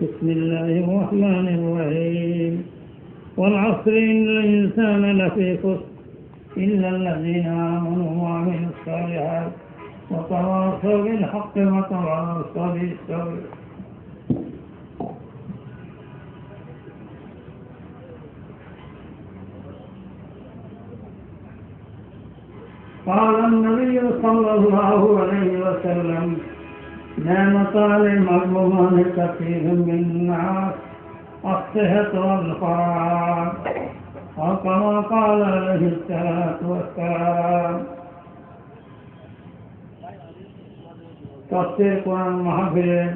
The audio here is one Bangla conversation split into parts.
بسم الله الرحمن الرحيم. والعصر إن الإنسان لفي خسر إلا الذين آمنوا وعملوا الصالحات وتواصوا بالحق وتواصوا بالصبر. قال النبي صلى الله عليه وسلم نعمتان مظلومان كثير من الناس الصحة والفراغ أو كما قال عليه الصلاة والسلام তফসির কোরআন মাহফিলের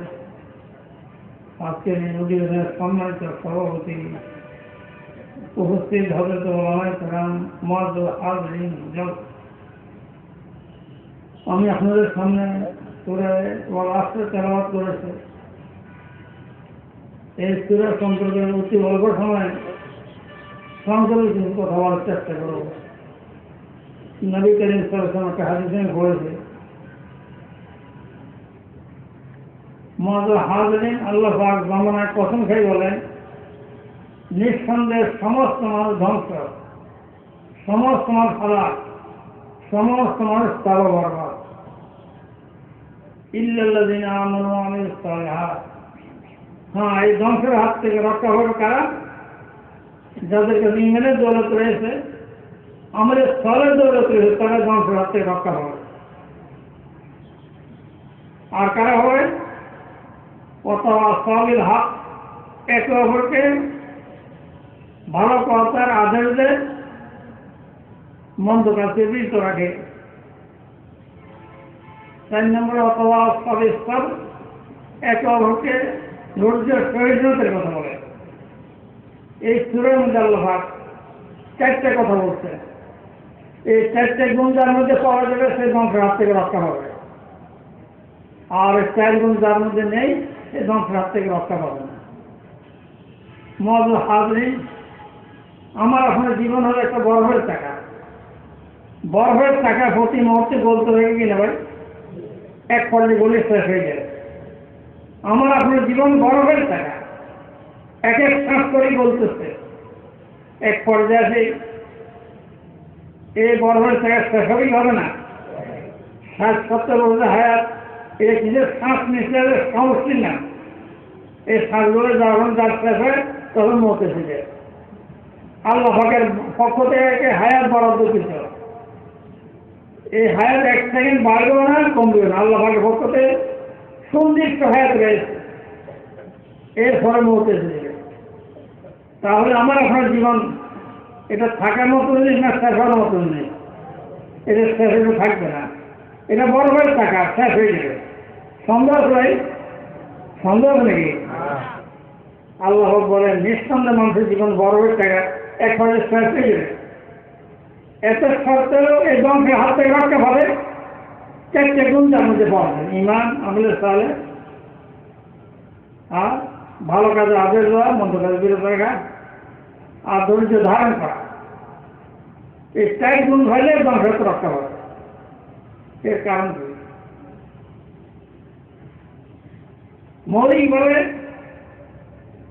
আজকের এই অধিবেশনের সম্মানিত সভাপতি উপস্থিত হবে তো ওলামাইকরাম মদ হাজরিন আমি আপনাদের সামনে সুরে ওয়াল আসরে তেলাওয়াত করেছে। এই সুরের সম্পর্কে অতি অল্প সময় সংক্ষেপে কিছু কথা বলার চেষ্টা করব। নবী করিম সরসম একটা হাজরিন আল্লাহ বামনায় খাই বলেন, নিঃসন্দেহ সমস্ত মানুষ ধ্বংস, সমস্ত মানুষ সমস্ত মানুষ তারা হ্যাঁ এই ধ্বংসের হাত থেকে রক্ষা হবে কারা? যাদের কাছে দৌলত রয়েছে আমাদের স্থলের দৌলত রয়েছে, তারা ধ্বংসের হাত থেকে রক্ষা হবে আর কারা হবে? অথবা হাত একে অপরকে ভালো কথার আদেশ দেয় মন্দ কাছে বিরত রাখে। চার নম্বরে অথবা সবিস্তর একে অপরকে ধৈর্য সহিষ্ণুতের কথা বলে। এই সুরের মধ্যে আল্লাহ চারটে কথা বলছে। এই চারটে গুণ যার মধ্যে পাওয়া যাবে সেই ধ্বংসের হাত থেকে রক্ষা হবে আর চার গুণ যার মধ্যে নেই সেই ধ্বংসের হাত থেকে রক্ষা পাবে না। মজ হাজরি আমার আপনার জীবন হলো একটা বরফের টাকা বরফের টাকা প্রতি মুহূর্তে বলতে হয়ে কিনা ভাই? এক পর্যায়ে বলে শেষ হয়ে যায় আমার আপনার জীবন বরফের টাকা এক এক শ্বাস করেই বলতেছে। এক পর্যায়ে সেই এই বরফের টাকা শেষ হবেই হবে না। শ্বাস করতে বলতে হায়াত এটা নিজের শ্বাস নিচ্ছে সমষ্টির না? এই শ্বাসগুলো যখন যার শেষ হয়, তখন মত এসে যায় আল্লাহ পক্ষ থেকে হায়াত বরাদ্দ দিতে এই হায়াত এক সেকেন্ড বাড়বেও না কমবেও না। আল্লাহ পাকের পক্ষ থেকে সুনির্দিষ্ট হায়াত রয়েছে। এর ফলে যাবে তাহলে আমার আপনার জীবন এটা থাকার মতো জিনিস না শেষ হওয়ার মতো নেই এটা শেষ হয়ে থাকবে না। এটা বড় বড় টাকা শেষ হয়ে যাবে। সন্দেহ ভাই? সন্দেহ নাকি? আল্লাহ বলেন নিঃসন্দেহ মানুষের জীবন বড় বড় টাকা এক পর্যায়ে শেষ হয়ে যাবে। এত ধ্বংসের হাত থেকে রক্ষা পাবে চারটে গুণ তার মধ্যে পাওয়া যায়। ইমান আমলে সালে আর ভালো কাজে আদেশ দেওয়া, মন্দ কাজে বিরত রাখা, আর ধৈর্য ধারণ করা। এই চার গুণ হইলে ধ্বংস রক্ষা পাবে এর কারণ কি? মৌলিকভাবে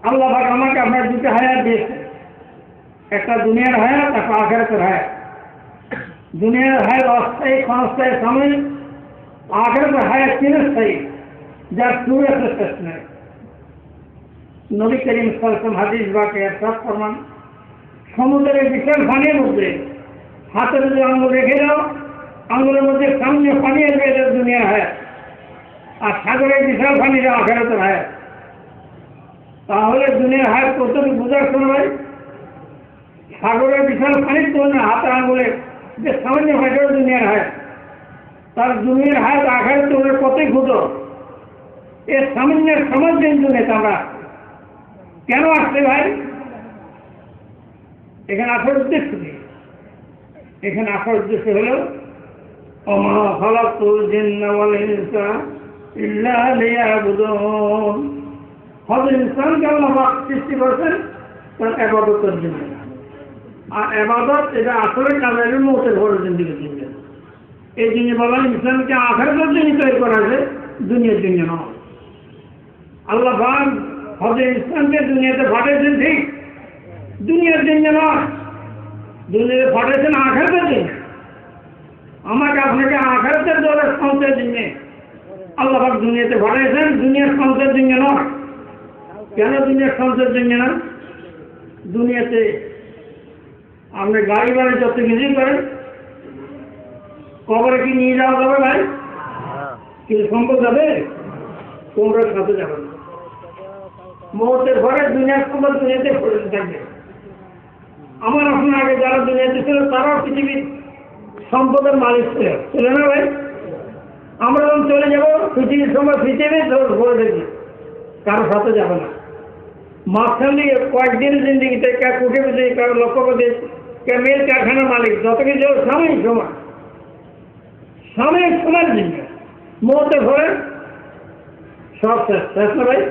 আল্লাহ আমাকে আপনার দুটো হায়াত দিয়েছে একটা দুনিয়ার হায়াত, একটা আখেরাতের হায়াত। দুনিয়ার হায়াত অস্থায়ী ক্ষণস্থায়ী সাময়িক আখেরাতের হায়াত চিরস্থায়ী যার আছে শেষ নেই। নবী করিম সালসম হাদিস বাকে সব প্রমাণ সমুদ্রের বিশাল পানির মধ্যে হাতে যদি আঙুল রেখে দাও, আঙুলের মধ্যে সামনে পানি আসবে, এটা দুনিয়ার হায়াত আর সাগরের বিশাল পানির আখেরাতের হায়াত তাহলে দুনিয়ার হায়াত কতটুকু বোঝার সময় সাগরের বিশাল পানির তুলনায় হাতে আঙুলে যে সামান্য হাজার দুনিয়ার হায়াত তার দুনিয়ার হায়াত আঘাত তোমার কতই ক্ষুদ্র। এ সামান্যের সমাজ জন্য আমরা। কেন আসছে ভাই? এখানে আসার উদ্দেশ্য কি? এখানে আসার উদ্দেশ্য হলো, অমা ফলাতুল জিন্না ওয়াল ইনসা ইল্লা লিয়াবুদুন। হযরত ইনসানকে আল্লাহ পাক সৃষ্টি করেছেন, তার ইবাদতের জন্য। আর এবাদত, এটা আসলে কাজের মতে ঘরে জিন্দিগি দিনকে এই জন্য বলা ইসলামকে আখের জন্য তৈরি করা হয়েছে দুনিয়ার জন্য নয়। আল্লাহ ভাগ হজরত ইসলামকে দুনিয়াতে পাঠিয়েছেন ঠিক, দুনিয়ার জন্য নয়। দুনিয়াতে পাঠিয়েছেন আখাতের জন্য। আমাকে আপনাকে আখাতের দলের সন্তের জন্য। আল্লাহ পাক দুনিয়াতে পাঠিয়েছেন, দুনিয়ার সন্তের জন্য নয়। কেন দুনিয়ার সন্তের জন্য না? দুনিয়াতে আপনি গাড়ি বাড়ি যত কিছুই করেন। কবরে কি নিয়ে যাওয়া যাবে ভাই? কিছু সম্পদ যাবে তোমরা সাথে যাবে। না মুহূর্তের ঘরে দুনিয়ার সম্পদ দুনিয়াতে পড়ে থাকবে। আমার আপনার আগে যারা দুনিয়াতে ছিল তারাও পৃথিবীর সম্পদের মালিক ছিল। ছিল না ভাই? আমরা যখন চলে যাব পৃথিবীর সময় পৃথিবী পড়ে থাকবে কারোর সাথে যাবে না। মাঝখান দিয়ে কয়েকদিন জিন্দিগিতে কুটিপতি কারও মেল কারখানার মালিক যত কিছু সাময়িক সময় সাময়িক সময়ের জন্য মুহূর্তে ঘরে সব শেষ শেষ না ভাই?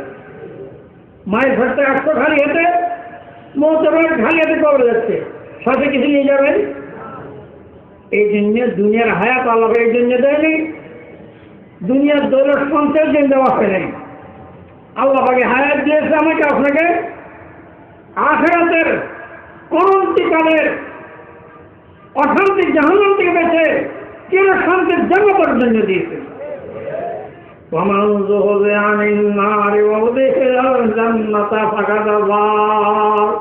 মায়ের ঘর থেকে একশো খালি হেঁটে মুহূর্তে ঘরে খালি হেঁটে কবরে যাচ্ছে। সাথে কিছু নিয়ে যাবেন? এই জন্য দুনিয়ার হায়াত আল্লাহ এই জন্য দেয়নি। দুনিয়ার দৌলত সঞ্চয়ের জন্য দেওয়া হয় নাই। আল্লাহ হায়াত দিয়েছে আমাকে, আপনাকে। আখেরাতের অনন্তিকালের অশান্তি জাহান্নাম থেকে বেঁচে কেন শান্তির জন্মতার জন্য দিয়েছে ومن زهزح عن النار وأدخل الجنة فقد فاز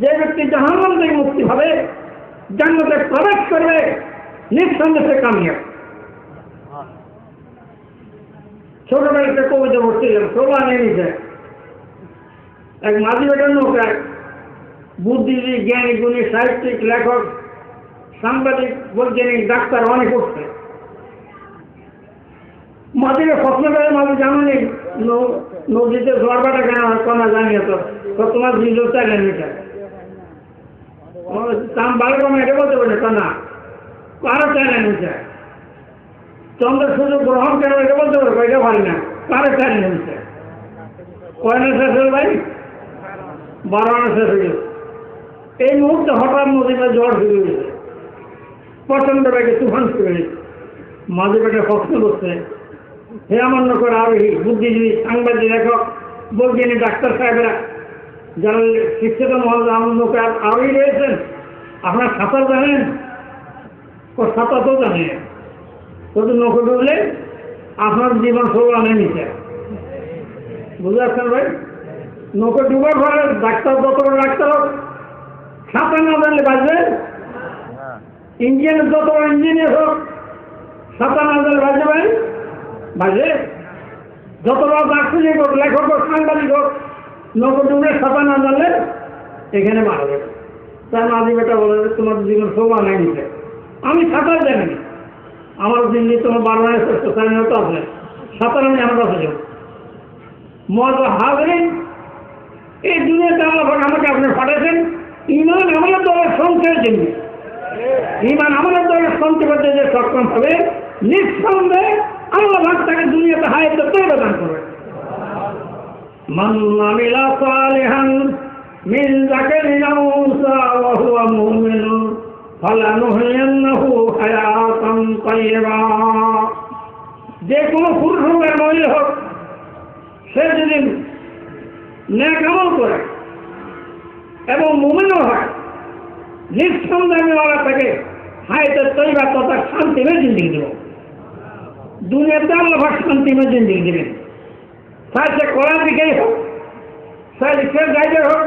যে ব্যক্তি জাহান্নাম থেকে মুক্তি হবে জান্নাতে প্রবেশ করবে নিঃসন্দেহে কামিয়াব ছোটবেলাতে কবিতা পড়ছিলাম শোভা নেমেছে এক মাঝি বেটার নৌকা বুদ্ধিজীবী জ্ঞানী গুণী সাহিত্যিক, লেখক, সাংবাদিক, বৈজ্ঞানিক, ডাক্তার অনেক উঠছে প্রশ্ন করে মাঝি জানো নেই নদীতে জোয়ারবাটা কেন হয়? কনা জানিয়ে তো তোমার জিল চাই না এটা দাম বারো কমে এটা বলতে পারে কনা কারও চাই না চন্দ্র সূর্য গ্রহণ কেন এটা বলতে পারব এটা পারি না, কারও চাই না কয়না শেষ হল ভাই। বারো শেষ হয়ে এই মুহূর্তে হঠাৎ নদীতে ঝড় শুরু হয়েছে প্রচণ্ড বেগে তুফান শুরু হয়েছে। মাঝে পেটে প্রশ্ন করছে হে আমার নকর আরোহী, বুদ্ধিজীবী, সাংবাদিক, লেখক, বৈজ্ঞানিক, ডাক্তার সাহেবরা, যারা শিক্ষিত মহল আমার নকর আরোহী রয়েছেন, আপনার সাঁতার জানেন? ও সাঁতার তো জানেন। শুধু নৌকো ডুবলে আপনার জীবন সব আনে নিচে। বুঝতে পারছেন ভাই? নৌকো ডুবার পরে ডাক্তার যত ডাক্তার সাঁতার না জানলে বাঁচবে? ইঞ্জিনিয়ার যত ইঞ্জিনিয়ার হোক সাঁতার না জানলে বাঁচবে ভাই? বাজে যত বড় দার্শনিক হোক, লেখক হোক, সাংবাদিক হোক নৌকো ডুবে সাঁতার না জানলে এখানে মারা যাবে তার মাঝে বেটা বলে তোমার জীবন শোভা নাই নিতে আমি সাঁতার জানি। আমার দিল্লি তোমার শ্রেষ্ঠ স্বাধীনতা আছে সাঁতার আমি আমার কাছে যাব মজ হাজরিন এই দুনিয়াতে আল্লাহ আমাকে আপনি পাঠাচ্ছেন ইমান আমাদের দলের সঞ্চয়ের জন্য ইমান আমাদের দলের সঞ্চয় করতে যে সক্ষম হবে নিঃসন্দেহে আল্লাহ ভাগ তাকে দুনিয়াতে হায়াত তৈরি দান করবে من عمل صالحا من ذكر أو أنثى وهو مؤمن فلنحيينه حياة طيبة যে কোনো পুরুষ হোক আর মহিলা হোক সে যদি ন্যাক আমল করে এবং মুমিনও হয়। নিঃসন্দেহে ওরা তাকে হায়তের তৈবা তথা শান্তিময় জিন্দিগি দেব দুনিয়াতে আল্লাহ শান্তিময় জিন্দিগি দেবেন চাই সে কড়া দিকেই হোক চাই রিক্সার ড্রাইভার হোক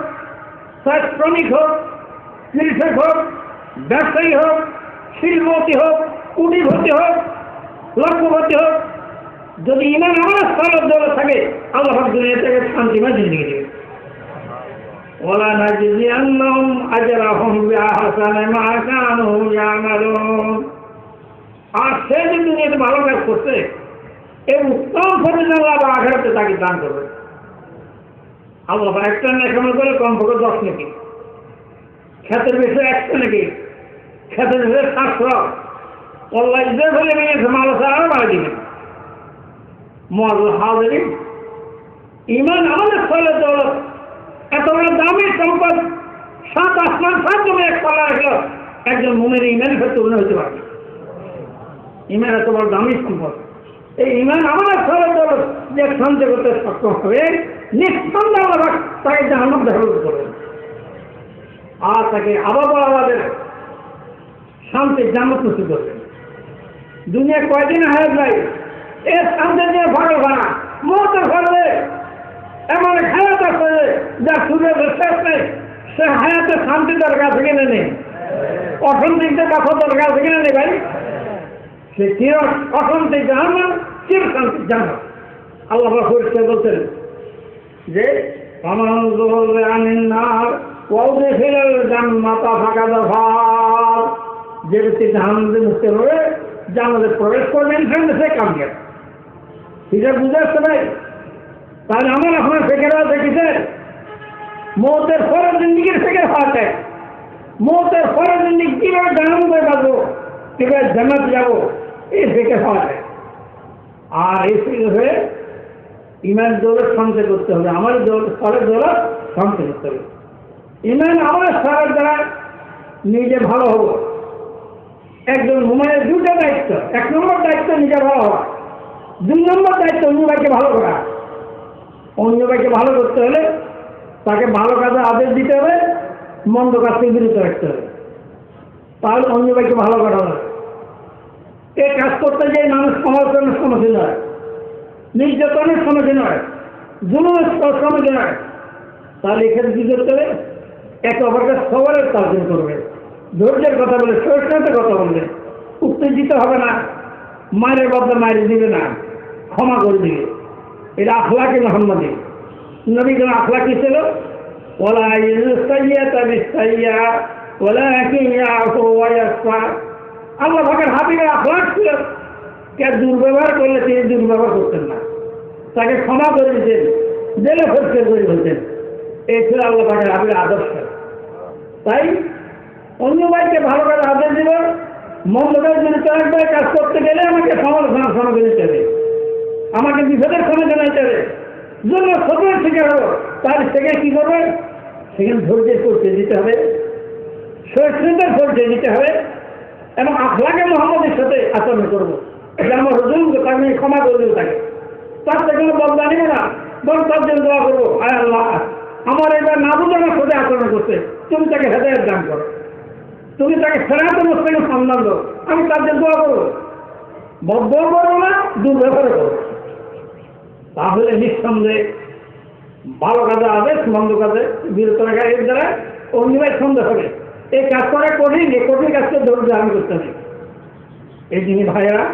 চাই শ্রমিক হোক, কৃষক হোক, ব্যবসায়ী হোক, শিল্পপতি হোক কুটিপতি হোক, লক্ষ্যপতি হোক, যদি ইমান আমার স্থলের জলে থাকে, আল্লাহ দুনিয়া থেকে শান্তিময় জিন্দিগি দেবে ওলা আজরাহুম বিআহসানি মা কানু ইয়ামালুন। আর সে যে দুনিয়াতে ভালো কাজ করছে এই উত্তম ফরিদান লাভ আঘাতে তাকে দান করবে। আল্লাহ একটা নেখানো করে কমপক্ষে দশ নাকি। ক্ষেতের বিষয়ে একটা নাকি। ক্ষেতের বিষয়ে সাতশো। অল্লাহ যে ফেলে ভেঙেছে মানুষ আরও বাড়ি দিবেন। মজ হাজারি ইমান আমাদের ফলে দৌলত এত বড় দামি সম্পদ সাত আসমান সাত জমে এক পালা রাখল। একজন মনের ইমান ক্ষেত্রে মনে হতে পারবে। ইমান এত বড় দামি সম্পদ। এই ইমান আমাদের সবাই দল যে শান্তি করতে সক্ষম হবে। নিঃসন্দেহ আল্লাহ তাকে জাহান্নাম ধারণ করবে আর তাকে আবার আমাদের শান্তি জান্নাত নসিব করবে। দুনিয়া কয়দিন হায়াত নাই। এ শান্তি নিয়ে ভালো ভাড়া মতের ফলে এমন হায়াত আছে যা সূর্যের শেষ নেই। সে হায়াতে শান্তি দরকার থেকে নেই? অর্থনীতিতে কথা দরকার থেকে নেই ভাই? সে চির অশান্তি জাহান্ন চির শান্তি জাহান্ন আল্লাহ পরিষ্কার বলছেন যে আমার আনিন ফেরাল জান মাতা ফাঁকা দফার। যে ব্যক্তি জাহান্নাতে মুক্তি হবে জানাতে প্রবেশ করবেন সেখানে সে কামিয়াব। এটা বুঝে আসছে ভাই? তাহলে আমার ফেকেরা দেখেছে মৌতের পরের জিন্দিগির ফেকে পাওয়া মৌতের পরের জিন্দিগি কীভাবে জানাতে পারব কীভাবে জানাত যাব? এই পাওয়া যায় আর এই হয়ে ইমান দৌলত সঞ্চয় করতে হবে। আমার স্তরের দৌলত সঞ্চয় করতে হবে। ইমান আমার স্তরের দ্বারা নিজে ভালো হব। একজন হুমায়ুনের দুটো দায়িত্ব। এক নম্বর দায়িত্ব নিজে ভালো হওয়া। দুই নম্বর দায়িত্ব অন্য ভাইকে ভালো করা। অন্য ভাইকে ভালো করতে হলে তাকে ভালো কাজে আদেশ দিতে হবে, মন্দ কাজ থেকে বিরত রাখতে হবে। তাহলে অন্য ভাইকে ভালো করা হবে। এই কাজ করতে গিয়ে মানুষ সমালোচনার সম্মুখীন হয়। নির্যাতনের সম্মুখীন হয়। জুলুমের সম্মুখীন হয়। তাহলে এখানে কি করতে হবে? একে অপরকে সবারের তার্জন করবে। ধৈর্যের কথা বলে, সহিষ্ণুতার কথা বলবে। উত্তেজিত হবে না। মায়ের বদলে মায়ের দিবে না। ক্ষমা করে দিবে। এটা আখলাকে মোহাম্মদী নবী যেন আখলাকি ছিল? ওলা ইসাইয়া তাবি সাইয়া ওলা কিয়া ওয়াইয়াসা আল্লাহ ভাগের হাবিবের আখলাক ছিল। কে দুর্ব্যবহার করলে তিনি দুর্ব্যবহার করতেন না। তাকে ক্ষমা করে দিতেন, জেলে পরিষ্কার করে দিতেন এই ছিল আল্লাহ ভাগের হাবিবের আদর্শ। তাই অন্য ভাইকে ভালো করে আদেশ দিব মন্দ কাজ যদি কাজ করতে গেলে আমাকে সমালোচনার সমাধান দিতে হবে। আমাকে বিপদের সমাধান দিতে হবে। জন্য সতের থেকে হব। তার থেকে কি করবে? সেখানে ধৈর্যের পরিচয় দিতে হবে, সহিষ্ণুতার পরিচয় দিতে হবে, এবং আখলাকে মোহাম্মদের সাথে আচরণ করব। যে আমার হুজুর তাকে ক্ষমা করে দেবো তাকে। তার কোনো বদলা নিব না, বরং তার জন্য দোয়া করব আয় আল্লাহ, আমার এবার না বুঝে আমার সাথে আচরণ করতে তুমি তাকে হেদায়ত দান করো। তুমি তাকে ফেরাতে মুসলিমের সন্ধান দাও, আমি তার জন্য দোয়া করব। বদ্ধ করব না, দুর্ব্যবহার করব। তাহলে নিঃসন্দেহে ভালো কাজে আদেশ মন্দ কাজে বিরত রাখা, এর দ্বারা অন্যবাই সন্দেহ হবে। এই কাজ করা কঠিন, এই কঠিন কাজকে ধৈর্য ধারণ করতে হবে। এই যিনি ভাইয়েরা,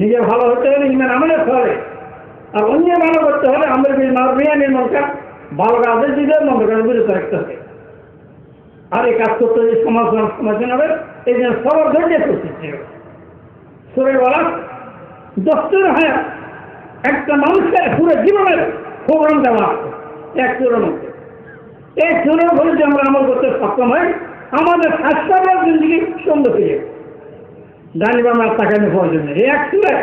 নিজে ভালো হতে হলে ইমান আমাদের হবে। আর অন্য ভালো করতে হলে আমাদের বিয়ানের মনকা ভালো কাজে দিতে মন্দ কাজে বিরত রাখতে হবে। আর এই কাজ করতে যদি সমাজ সমাধান হবে, এই জন্য সবার ধৈর্য করতে হবে। সুরে বলা দস্তুর হয় একটা মানুষের পুরো জীবনের প্রোগ্রাম দেওয়া আছে, এক চোরের মধ্যে। এই ভরে যে আমরা আমল করতে সক্ষম হয় আমাদের স্বাস্থ্য জিন্দগি সুন্দর হয়ে যাবে জানি বা আমার টাকা নিয়ে প্রয়োজন নেই। এক চোরে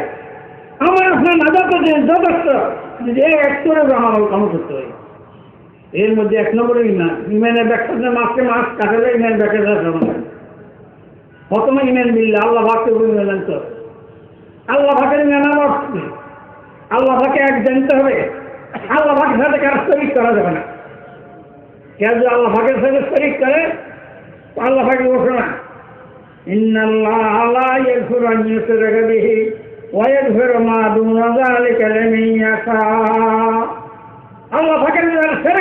আমার আপনার নাজার যথেষ্ট। এই এক চোরে আমার আমল করতে হয় এর মধ্যে এক নম্বরে ইমান। ইমানের ব্যাখ্যা মাসকে মাস কাটালে ইমান ব্যাখ্যা সমাধান প্রথমে ইমান মিললে আল্লাহ ভাগকে তো আল্লাহ ভাগের ইমান আমার আল্লাহ ভাগে এক জানতে হবে। আল্লাহ ভাগের সাথে কারও শরিক করা যাবে না। কেউ যদি আল্লাহ ভাগের সাথে শরিক করে আল্লাহ ভাগে বসে না। আল্লাহ ইয়াগফিরু আন মা আল্লাহ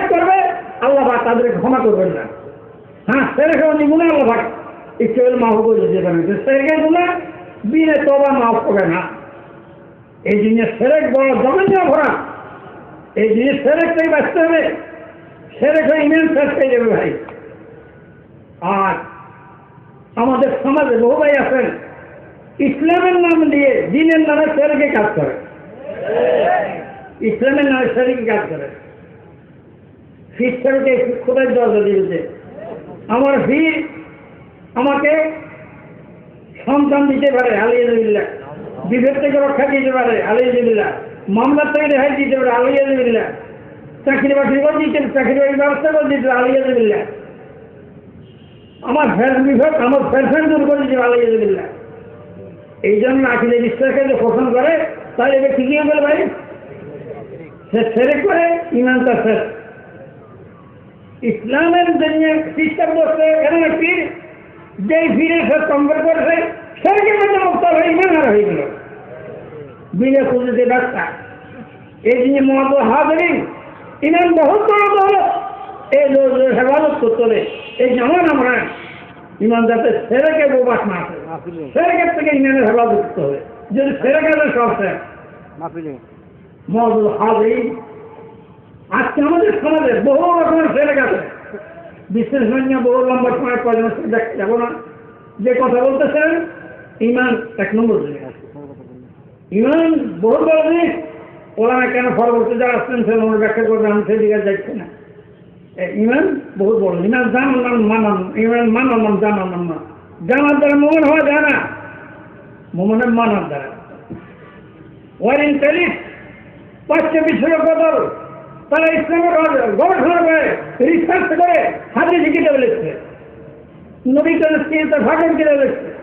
করবে তাদেরকে ক্ষমা করবেন না। হ্যাঁ সেরেক আল্লাহ ইচ্ছে মাফ করে দিতে পারেন। সেরেকের বিনে তবা মাফ করে না। এই জিনিস সেরেক বড় জমিন ভরা এই জিনিস সেরেক বাঁচতে হবে। সেরেক ইমেন শেষ হয়ে যাবে ভাই। আর আমাদের সমাজে বহু ভাই আছেন, ইসলামের নাম দিয়ে দিনের নামে সেরেকে কাজ করে। ইসলামের নামে সেরেকে কাজ করে। ফির সেরেকে খোদার দরজা দিয়েছে। আমার ভিড় আমাকে সন্তান দিতে পারে আলিয়াল্লাহ বিভেদ থেকে রক্ষা দিতে পারে আলিয়াল্লাহ মামলার থেকে রেহাই দিতে পারে আলিয়াল্লাহ চাকরি বাকরি করে দিতে চাকরি বাকরির ব্যবস্থা করে দিতে পারে আলিয়াল্লাহ আমার ফের বিভেদ, আমার ফেরফের দূর করে দিতে আলিয়াল্লাহ এই জন্য আখিলে বিশ্বাসকে যে পোষণ করে তাহলে এবার ঠিকই বলে ভাই। সে সেরে করে, ইমানটা শেষ ইসলামের জন্য সিস্টেম বসছে এখানে পীর যেই পীরে সে কম্পেয়ার করছে মধ্যে হয়ে হয়ে গেল। বিনা এই জন্য মহাদ হাজরিন ইমান বহুত বড় দৌলত এই দৌলতের হেফাজত করতে হবে এই যেমন আমরা সেরেকে বোবাস না সেরেকের থেকে ইমানের হেফাজত করতে হবে। যদি সেরেকে সব মহাদুল হাজরিন আজকে আমাদের সমাজে বহু রকমের ছেলে গেছে বিশেষ নিয়ে বহু লম্বা সময় পর্যন্ত দেখতে যাব না। যে কথা বলতেছেন ইমান এক নম্বর ইমান বহু বড় জিনিস। না কেন পরবর্তী যারা আসছেন, সে মনে ব্যাখ্যা করবে, আমি সেদিকে যাচ্ছি না। ইমান বহুত বড়। ইমান জানার নাম মানান ইমান জানার নাম না জানার দ্বারা মোমন হওয়া যায় না। মোমনের মানার দ্বারা ওয়ারিং টেলিস পাঁচটা বিষয়ের বদল। তারা ইসলামের গবেষণা করে রিসার্চ করে হাতে লিখিতে। বলেছে নবী করে স্ত্রীতে ভাগন করে বলেছে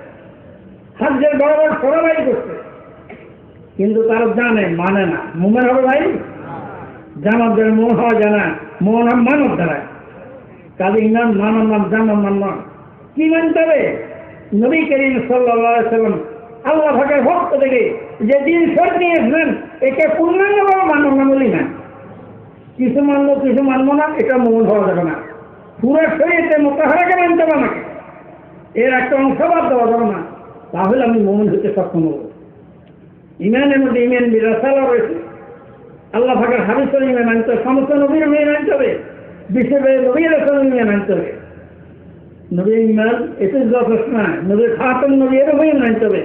হাজের বড় বড় সরাবাই করছে। কিন্তু তারা জানে মানে না। মোমের হবে ভাই? জানার দ্বারা মন হওয়া জানা মন মানব দ্বারা। কাজে ইমান মানব নাম, জানার নাম না কি মানতে হবে? নবী করিম সাল্লাম আল্লাহ ভাগের ভক্ত থেকে যে দিন সর নিয়েছিলেন একে পূর্ণাঙ্গভাবে মানব না বলি না। কিছু মানবো কিছু মানবো না, এটা মন হওয়া যাবে না। পুরো শরীরে মোতাহারাকে মানতে হবে আমাকে। এর একটা অংশ বাদ দেওয়া যাবে না। তাহলে আমি মন হতে সক্ষম হব। ইমানের মধ্যে ইমান বিরাসালা রয়েছে। আল্লাহ ফাঁকের হাবিসের ইমান আনতে হবে, সমস্ত নবীর ইমান আনতে হবে বিশেষ নবীর আসল ইমান আনতে হবে। নবীর ইমান এতে যথেষ্ট না নবীর খাতম নবী এরকম ইমান আনতে হবে।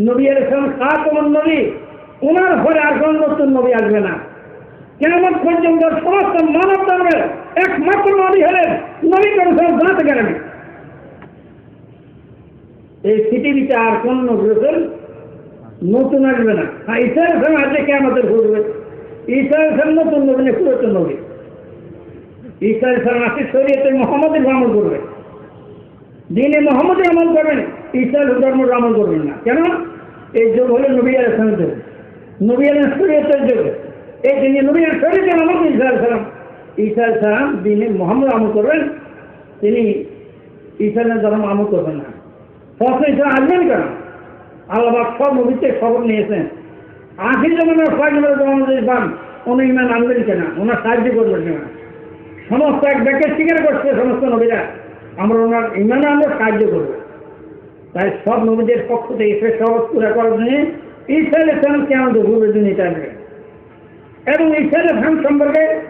নবী এর খাতম নবী ওনার ঘরে আর কোন নতুন নবী আসবে না। কেমন পর্যন্ত সমস্ত মানব ধর্মের একমাত্র নবী হলেন নবী করেছেন জানতে গেলেন এই পৃথিবীতে আর কোন নবী রসুল নতুন আসবে না। হ্যাঁ ঈশা হোসেন আজকে কে আমাদের ঘুরবে ঈশা হোসেন নতুন নবী পুরাতন নবী? ঈশা হোসেন আসে শরীয়তে মোহাম্মদের আমল করবে। দিনে মোহাম্মদের আমল করবেন, ঈশা ধর্মের আমল করবেন না। কেন? এই যুগ হলো নবী আলাইসলামের যুগ। নবী আলাইন শরীয়তের যুগ। এই জন্য নবী আল শরীয়তের আমল ঈশা সালাম। ঈশা সালাম দিনে মোহাম্মদ আমল করবেন, তিনি ঈশা ধর্ম আমল করবেন না। প্রশ্ন ঈশা আসবেন কেন? আল্লাহ সব নবীতে খবর নিয়েছেন। আশি জমানের ছয় নম্বর জমানের পান উনি ইমান আনবেন কেনা? ওনার সাহায্য করবেন কেনা? সমস্ত এক ব্যাকে স্বীকার করছে সমস্ত নবীরা। আমরা ওনার ইমানে আমরা সাহায্য করব। তাই সব নবীদের পক্ষ থেকে সে সহজ পুরা করার জন্য ঈশ্বর ইসলামকে আমাদের ঘুরের জন্য এটা নেবে এবং ঈশ্বর ইসলাম সম্পর্কে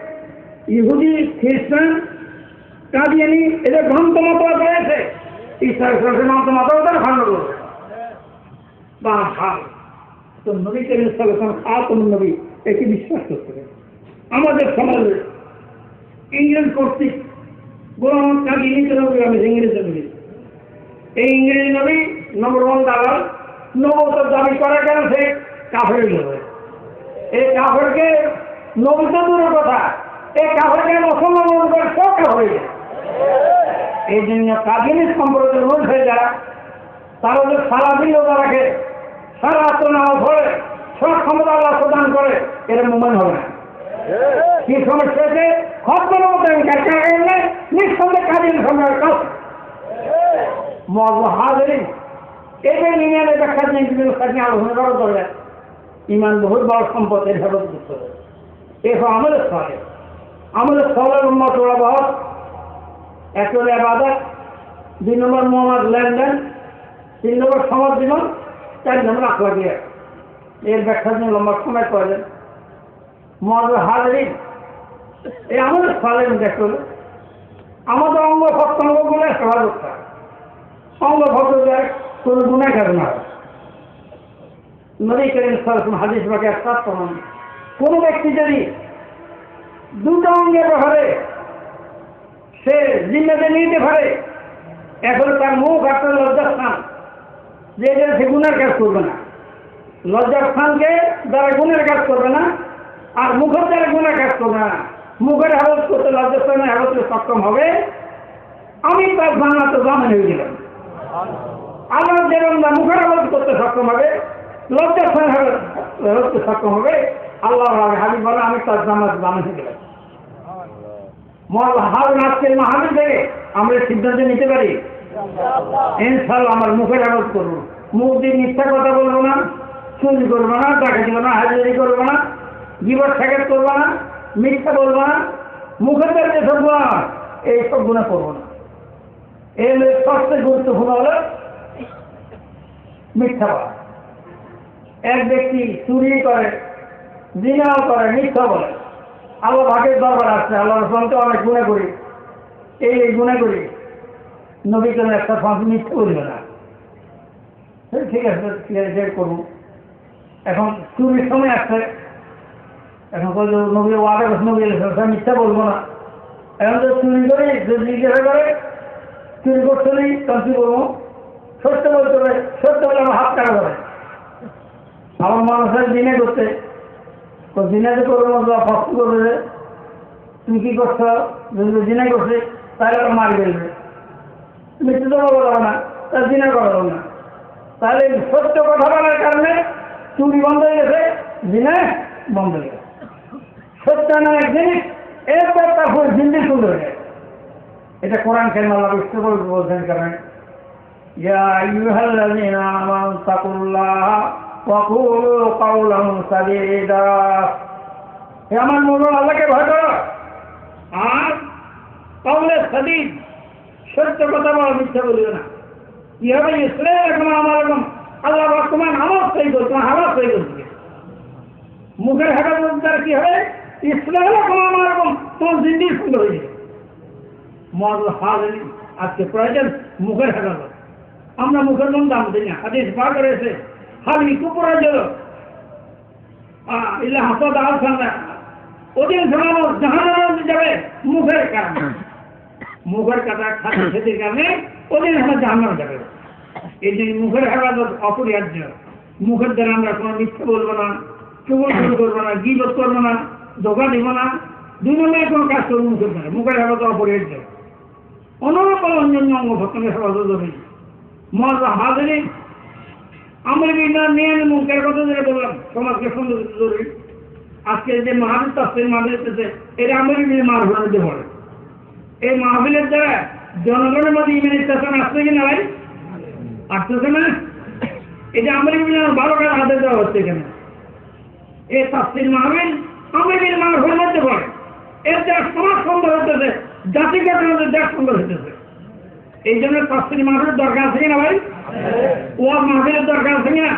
ইহুদি, খ্রিস্টান, কাদিয়ানি, এদের ভ্রান্ত মতবাদ রয়েছে। আমাদের সমাজে ইংরেজ কর্তৃক গোলাম কাজী আমি ইংরেজ নবী। এই ইংরেজ নবী নম্বর ওয়ান দালাল নবত দাবি করা কেন সে কাফের এই কাফেরকে নবী তো দূরের কথা এই কাফেরকে মুসলমান সব যায় এই জন্য কাজিনী সম্পর্কের মধ্যে যারা, তারা যে সারা রোজা রাখে, সারা নামাজ পড়ে, সব ক্ষমতা আল্লাহ প্রদান করে এর মোমেন হবে না। কি সমস্যা হয়েছে খতমের মতো নেই নিঃসন্দেহে কাজের সঙ্গে কাজ মজা হাজারিন এদের ইমানের ব্যাখ্যা নিয়ে বিভিন্ন আলোচনা করা দরকার ইমান বহুত বড় সম্পদ, এর হেফাজত করতে হবে। এসব আমাদের স্থলে। আমাদের স্থলের উন্নত এক হলো আবাদত, দুই নম্বর মোহাম্মদ লেনদেন, তিন নম্বর সমাজ জীবন, চার নম্বর আখলাকিয়া এর ব্যাখ্যা নিয়ে লম্বা সময় প্রয়োজন মহাজ হাজারিন, এই আমাদের একটা হলো। আমাদের অঙ্গ প্রত্যঙ্গগুলো হেফাজত করা অঙ্গ ভদ্রদের কোন গুণাগার না নদী করিম সালাম হাদিস বাকে কোনো ব্যক্তি যদি দুটো অঙ্গের ব্যাপারে সে জিম্মেতে নিতে পারে। এখন তার মুখ আপনার লজ্জাস্থান যে এটা সে গুণের কাজ করবে না। লজ্জাস্থানকে দ্বারা গুণের কাজ করবে না, আর মুখের দ্বারা গুণের কাজ করবে না। মুখের হালত করতে লজ্জাস্থানের হালতে সক্ষম হবে। আমি তার জানা তো জামান হয়ে গেলাম। আল্লাহ যেরকম না মুখের আবাদ করতে সক্ষম হবে লজ্জা স্থান সক্ষম হবে আল্লাহ হবে হাবিব বলে, আমি তার জামাত জানাতে গেলাম। মৌলানা হারুন আজকের মাহাবীর থেকে আমরা সিদ্ধান্ত নিতে পারি। ইনশাল্লাহ আমার মুখের আবাদ করব মুখ দিয়ে মিথ্যা কথা বলব না, চুরি করব না দিব না, হাজিরি করব না, জীবন স্যাকেট করব না, মিথ্যা বলব না, মুখের দ্বারা যেসব গুণা এই সব গুণা করব না। এই হলো সবচেয়ে গুরুত্বপূর্ণ হলো মিথ্যা এক ব্যক্তি চুরি করে জিনাও করে, মিথ্যা বলে। আল্লাহ ভাগের দরবার আসছে, আল্লাহ রসলামকে অনেক গুণা করি। এই এই গুণা করি। নবী কেন একটা ফাঁস মিথ্যে বলবে না। এই ঠিক আছে ক্লিয়ার করুন এখন চুরির সময় আসছে। এখন কত নবী ওয়াদা করছে, নবী এসে মিথ্যা বলব না। এখন তো চুরি করে যদি জিজ্ঞাসা করে চুরি করতে নেই, তখন কি বলব সত্য বলতে হবে, সত্য বলে আমার হাত কাটা যাবে। আমার মানুষের দিনে করতে তো জিনাতে করব মতো ফস্ত করবে তুমি কি করছ? যদি জিনা করছে, তাহলে ওরা মার ফেলবে মৃত্যু তো বলা না তার জিনা করো না তাহলে সত্য কথা বলার কারণে চুরি বন্ধ হয়ে গেছে, জিনা বন্ধ হয়ে গেছে। সত্য নামে জিনিস, এরপর তারপর জিন্দি সুন্দর হয়ে গেছে এটা কোরআন খেয়ে আল্লাহ বুঝতে বলছেন কারণ ইয়া ইউহাল্লাযীনা আমানু وقولوا قولا سديدا হে আমার মূল আল্লাহকে ভয় করো আর কৌলে সদিদ সত্য কথা বলা মিথ্যা বলিও না কি হবে ইসলাম এখন আমার এরকম আল্লাহ বর্তমান আমার সই করতো আমার সই করছে মুখের হেফাজত দ্বারা কি হবে ইসলাম এখন আমার এরকম তোমার জিন্দি সুন্দর হয়ে যাবে মদ হাজির আজকে প্রয়োজন মুখের হেফাজত আমরা মুখের মন দাম দিই না হাদিস বার করেছে কুপুরাজ ইল্লা হাসদ আল সান্দা ওদিন শোনানো জাহান্ন যাবে মুখের কারণে। মুখের খাদ্য খেতে কারণে ওদিন আমরা জাহান্ন যাবে। এই যে মুখের হেফাজত অপরিহার্য। মুখের দ্বারা আমরা কোনো মিথ্যে বলব না চুগল শুরু করব না গিবত করব না ধোকা দিব না। দুই নম্বরে কোনো কাজ করব মুখের দ্বারা। মুখের হেফাজত অপরিহার্য। অন্যরকম অন্যান্য অঙ্গ ভক্তনের হেফাজত জরুরি মজা হাজারি আমরা বিভিন্ন নিয়ে মুখের কথা যেটা বললাম সমাজকে সুন্দর জরুরি? আজকে যে মাহাবীর তাস্তের মাহবিল হচ্ছে এটা আমরা বিভিন্ন মাহবিলের মধ্যে পড়ে এই মাহবিলের দ্বারা জনগণের মধ্যে ইমেন স্টেশন আসছে কি না ভাই আসতেছে না? এটা আমরা বিভিন্ন বারো টাকা হাতে দেওয়া হচ্ছে এখানে এই তাস্তির মাহবিল আমরা বিভিন্ন মাহবিলের মধ্যে পড়ে এর দ্বারা সমাজ সুন্দর হতেছে জাতি গঠনের দেশ সুন্দর হতেছে এই জন্য তাস্তির মাহবিলের দরকার আছে কিনা ভাই? ওয়াজ মাহবিলের দরকার আছে কিনা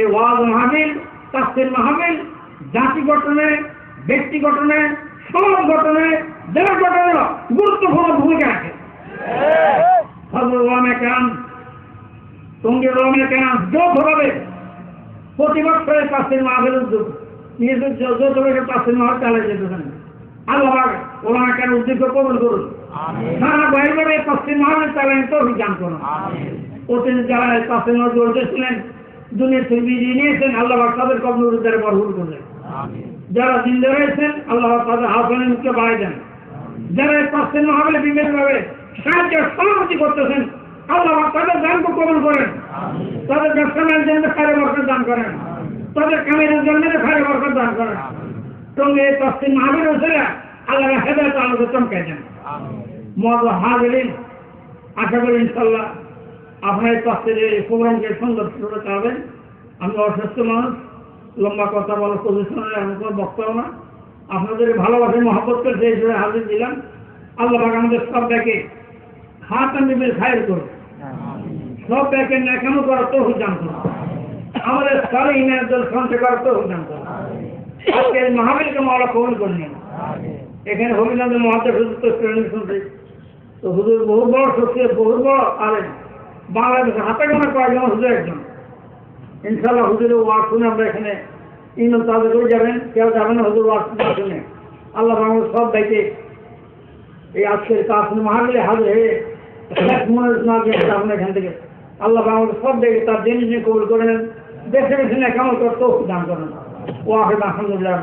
এই ওয়াজ মাহবিল তাস্তির মাহবিল জাতি গঠনে ব্যক্তি গঠনে সমাজ গঠনে দেশ গঠনে গুরুত্বপূর্ণ ভূমিকা রাখে ফজল ওলামে কেন টঙ্গির ওলামে কেন যৌথভাবে প্রতি বছরে তাস্তির মাহবিল উদ্যোগ নিজেদের যৌথভাবে চালিয়ে যেতেছেন। আল্লাহ ওলামে কেন উদ্যোগ কবল করুন। সারা বাইরে পশ্চিম মহানের চালান তো অভিযান করুন। অতীত যারা পশ্চিম জড়িত ছিলেন দুনিয়া থেকে বিজিয়ে নিয়েছেন আল্লাহ তাদের কবর উদ্ধারে বরহুল করলেন। যারা জিন্দা রয়েছেন আল্লাহ তাদের হাসানের মুখকে বাড়াই দেন। যারা পশ্চিম মহাবলে বিভিন্নভাবে সাহায্য সমাপতি করতেছেন আল্লাহ তাদের দানকে কবল করেন। তাদের ব্যবসা বাণিজ্যের খারে বরকত দান করেন। তাদের কামের জন্য খারে বরকত দান করেন। সঙ্গে পশ্চিম মহাবীর হোসেরা আল্লাহ হেদায়ত আল্লাহকে চমকাই দেন। মদ হাজরিন আশা করি ইনশাল্লাহ আপনার পাশের এই প্রোগ্রামকে সুন্দর করে চালাবেন আমি অসুস্থ মানুষ, লম্বা কথা বলার পজিশন আমি কোনো বক্তব্য না। আপনাদের ভালোবাসে মহব্বত সেই হিসেবে হাজির দিলাম, আল্লাহ পাক আমাদের সব ব্যাকে খাতান বিবের খায়ের করুন। সব ব্যাকে ন্যাকামো করার তো হুজান করুন। আমাদের সারে ইনায়তল সঞ্চয় করার তো হুজান করুন। আজকে মহাবীরকে মাওলা কবুল করে নিন। এখানে হবিনাথের মহাদেব হুজুর শুনছে তো হুজুর বহু বড় শক্তি, বহু বড় আলেন বাংলাদেশে হাতে গোনা কয়েকজন হুজুর একজন। ইনশাল্লাহ হুজুরের ওয়ার্ড শুনে আমরা এখানে ইন্দ্র তাদের করে যাবেন, কেউ যাবেন না হুজুর ওয়ার্ড শুনে। আল্লাহ বাংলা সব দায়িত্বে এই আজকের কাজ মহামিলে হাজির হয়ে এখান থেকে আল্লাহ বাংলা সব দেখে তার জিনিস নিয়ে কবুল করেন দেশে বেশি না কেমন করতেও দান করেন। ও আহেদ আলহামদুলিল্লাহ